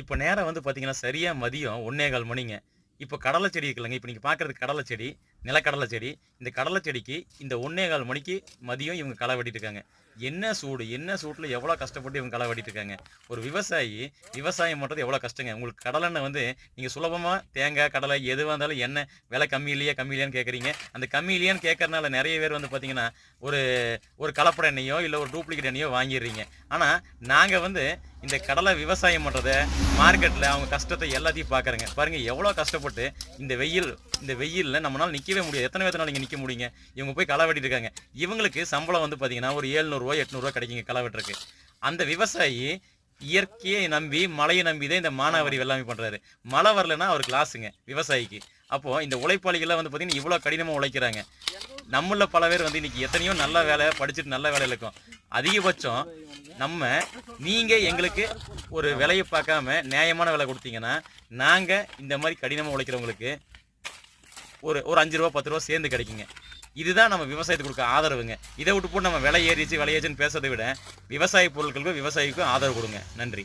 இப்போ நேரம் வந்து பார்த்தீங்கன்னா சரியாக மதியம் ஒன்னே கால் மணிங்க. இப்போ கடலை செடி இருக்குல்லங்க. இப்போ நீங்கள் பார்க்குறது கடலை செடி நிலக்கடலை செடி. இந்த கடலை செடிக்கு இந்த ஒன்னே கால் மணிக்கு மதியம் இவங்க களை வெட்டிட்டு இருக்காங்க. என்ன சூடு என்ன சூட்டில் எவ்வளோ கஷ்டப்பட்டு இவங்க களை வெட்டிட்டு இருக்காங்க. ஒரு விவசாயி விவசாயம் பண்ணுறது எவ்வளோ கஷ்டங்க. உங்களுக்கு கடலெண்ணெய் வந்து நீங்கள் சுலபமாக தேங்காய் கடலை எதுவாக இருந்தாலும் என்ன விலை கம்மி இல்லையா கம்மி இல்லையான்னு கேட்குறீங்க அந்த கம்மி இல்லையான்னு கேட்கறதுனால நிறைய பேர் வந்து பார்த்தீங்கன்னா ஒரு ஒரு கலப்பட எண்ணெயோ இல்லை ஒரு டூப்ளிகேட் எண்ணெயோ வாங்கிடுறீங்க. ஆனால் நாங்கள் வந்து இந்த கடலை விவசாயம் பண்ணுறத மார்க்கெட்டில் அவங்க கஷ்டத்தை எல்லாத்தையும் பார்க்குறேங்க பாருங்கள் எவ்வளோ கஷ்டப்பட்டு இந்த வெயில் இந்த வெயிலில் நம்மளால் நிற்கவே முடியாது. எத்தனை பேர்த்தனால நீங்கள் நிற்க முடியுங்க? இவங்க போய் களை வெட்டிட்டு இருக்காங்க. இவங்களுக்கு சம்பளம் வந்து பார்த்தீங்கன்னா ஒரு ஏழ்நூறுவா எட்நூறுவா கிடைக்குங்க களை வெட்டுறதுக்கு. அந்த விவசாயி இயற்கையை நம்பி மழையை நம்பி தான் இந்த மானாவாரி வெள்ளாமை பண்ணுறாரு மழை வரலைன்னா அவருக்கு லாஸுங்க விவசாயிக்கு. அப்போது இந்த உழைப்பாளிகள்லாம் வந்து பார்த்திங்கன்னா இவ்வளோ கடினமாக உழைக்கிறாங்க. நம்மள பல பேர் வந்து இன்றைக்கி எத்தனையோ நல்ல வேலை படிச்சுட்டு நல்ல வேலையில் இருக்கும். அதிகபட்சம் நம்ம நீங்கள் எங்களுக்கு ஒரு விலையை பார்க்காம நியாயமான விலை கொடுத்தீங்கன்னா நாங்கள் இந்த மாதிரி கடினமாக உழைக்கிறவங்களுக்கு ஒரு ஒரு அஞ்சு ரூபா பத்து ரூபா சேர்ந்து கிடைக்குங்க. இதுதான் நம்ம விவசாயத்துக்கு கொடுக்க ஆதரவுங்க. இதை விட்டு போட்டு நம்ம விலை ஏறிச்சு விலை ஏறிச்சுன்னு பேசுறதை விட விவசாய பொருட்களுக்கும் விவசாயிக்கும் ஆதரவு கொடுங்க. நன்றி.